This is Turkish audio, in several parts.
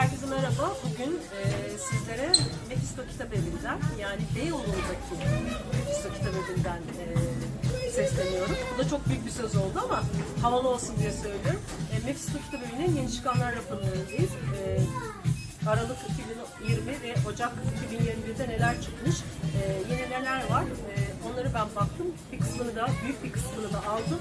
Herkese merhaba. Bugün e, sizlere Mephisto Kitap Evi'nden yani Beyoğlu'ndaki Mephisto Kitap Evi'nden e, sesleniyorum. Bu da çok büyük bir söz oldu ama havalı olsun diye söylüyorum. E, Mephisto Kitap Evi'nin yeni çıkanlar önündeyiz. E, Aralık 2020 ve Ocak 2021'de neler çıkmış, e, yeni neler var e, onları ben baktım. Bir kısmını da, büyük bir kısmını da aldım.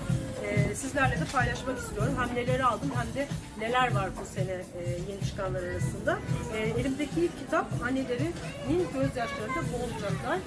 Sizlerle de paylaşmak istiyorum. Hem neleri aldım hem de neler var bu sene e, yeni çıkanlar arasında. E, elimdeki ilk kitap annelerinin gözyaşlarında boğulacaklar.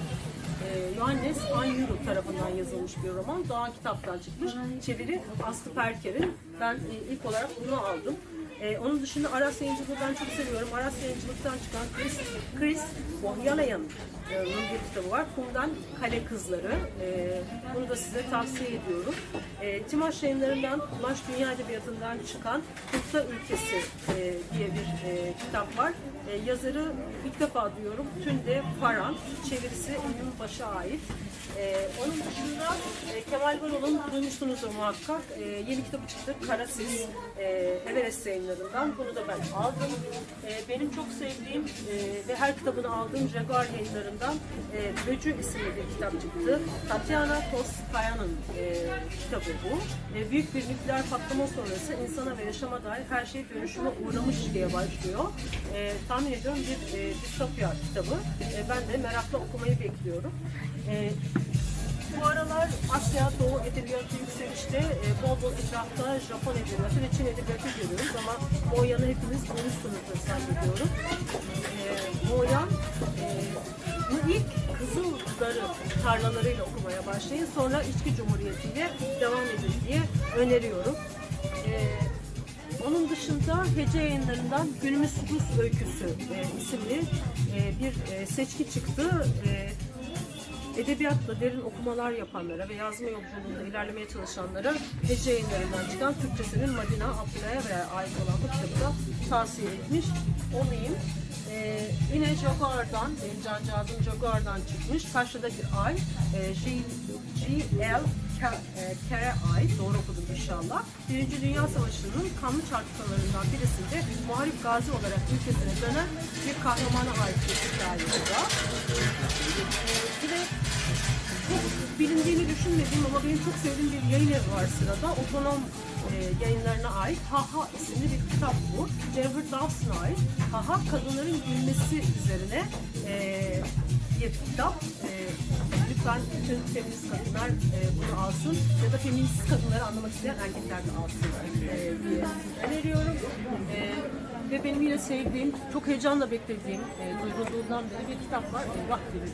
E, Johannes Anyuru tarafından yazılmış bir roman. Doğan kitaptan çıkmış. Çeviri Aslı Perker'in. Ben e, ilk olarak bunu aldım. Ee, onun dışında Aras Yayıncılığı ben çok seviyorum. Aras Yayıncılık'tan çıkan Chris, Chris Bohyalaya'nın bir kitabı var. Kum'dan Kale Kızları. Ee, bunu da size tavsiye ediyorum. Ee, Timaş yayınlarından Ulaş Dünya Edebiyatı'ndan çıkan Kutsa Ülkesi e, diye bir e, kitap var. E, yazarı ilk defa duyuyorum. Tünde Faran. Çevirisi Emin Baş'a ait. E, onun dışında e, Kemal Varol'un duymuşsunuzdur muhakkak. E, yeni kitabı çıktı. Karasis. E, Everest yayınlarından. Bunu da ben aldım. E, benim çok sevdiğim e, ve her kitabını aldığım Jaguar yayınlarından e, Böcü isimli bir kitap çıktı. Tatiana Toskaya'nın e, kitabı bu. E, büyük bir nükleer patlama sonrası insana ve yaşama dair her şey dönüşüme uğramış diye başlıyor. E, tahmin ediyorum bir e, distopya kitabı. E, ben de merakla okumayı bekliyorum. E, bu aralar Asya Doğu Edebiyatı yükselişte e, bol bol etrafta Japon Edebiyatı ve Çin Edebiyatı görüyoruz ama Moyan'ı hepiniz duymuşsunuzdur zannediyorum. E, Moyan Darı tarlalarıyla okumaya başlayın. Sonra İçki Cumhuriyeti'yle devam edin diye öneriyorum. E, onun dışında Hece yayınlarından Günümüz Rus Öyküsü e, isimli e, bir e, seçki çıktı. Edebiyatla derin okumalar yapanlara ve yazma yolculuğunda ilerlemeye çalışanlara Hece yayınlarından çıkan Türkçesinin Madina Abdülha'ya ait olan bu kitabı da tavsiye etmiş olayım. Ee, yine Jaguar'dan, benim cancağızım Jaguar'dan çıkmış. Karşıdaki ay, e, şey, G.L. Kere ait, doğru okudum inşallah. Birinci Dünya Savaşı'nın kanlı çarpıkalarından birisinde muharip gazi olarak ülkesine dönen bir kahramana ait bir hikaye bu da. Bir de çok bilindiğini düşünmediğim ama benim çok sevdiğim bir yayın evi var sırada. Otonom e, yayınlarına ait Haha isimli bir kitap bu. Jennifer Dawson'a ait Haha kadınların gülmesi üzerine e, bir kitap. E, lütfen bütün feminist kadınlar e, bunu alsın ya da feminist kadınları anlamak isteyen erkekler de alsın e, diye öneriyorum. E, ve benim yine sevdiğim, çok heyecanla beklediğim, e, duyurulduğundan beri bir kitap var. Eyvah gibi.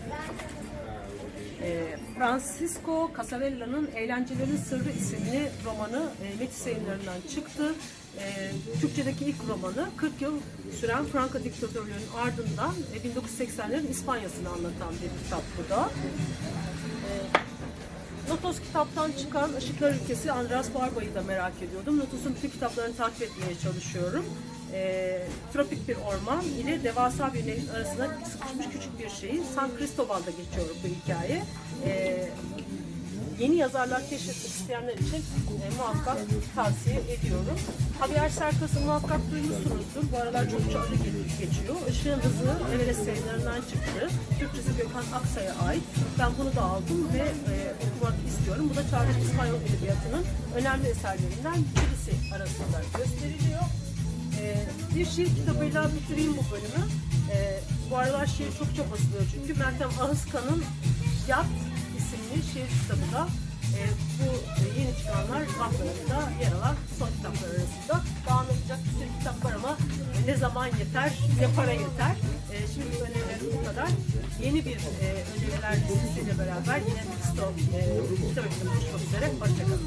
E, Francisco Casavella'nın Eğlencelerin Sırrı isimli romanı e, Metis yayınlarından çıktı. E, Türkçedeki ilk romanı 40 yıl süren Franco diktatörlüğünün ardından e, 1980'lerin İspanya'sını anlatan bir kitap bu da. E, Lotos kitaptan çıkan Işıklar Ülkesi Andras Barba'yı da merak ediyordum. Lotos'un bütün kitaplarını takip etmeye çalışıyorum. E, tropik bir orman ile devasa bir nehrin arasında sıkışmış küçük bir şehir. San Cristobal'da geçiyor bu hikaye. E, yeni yazarlar keşfetmek isteyenler için e, muhakkak tavsiye ediyorum. Javier Serkas'ı muhakkak duymuşsunuzdur. Bu aralar çok çağrı geçiyor. Işığın Hızı Everest yayınlarından çıktı. Türkçesi Gökhan Aksa'ya ait. Ben bunu da aldım ve e, okumak istiyorum. Bu da Çağdaş İspanyol Edebiyatı'nın önemli eserlerinden birisi arasında gösteriliyor. E, bir şiir kitabıyla bitireyim bu bölümü. E, bu aralar şiir çokça basılıyor çünkü Meltem Ahıskan'ın Yat isimli şiir kitabı da e, bu yeni çıkanlar raflarında yer alan son kitaplar arasında. Daha anlatacak bir sürü kitap var ama ne zaman yeter, ne para yeter. E, şimdi önerilerim bu kadar. Yeni bir e, öneriler listesiyle beraber yine Stop e, kitap üzere. Hoşçakalın.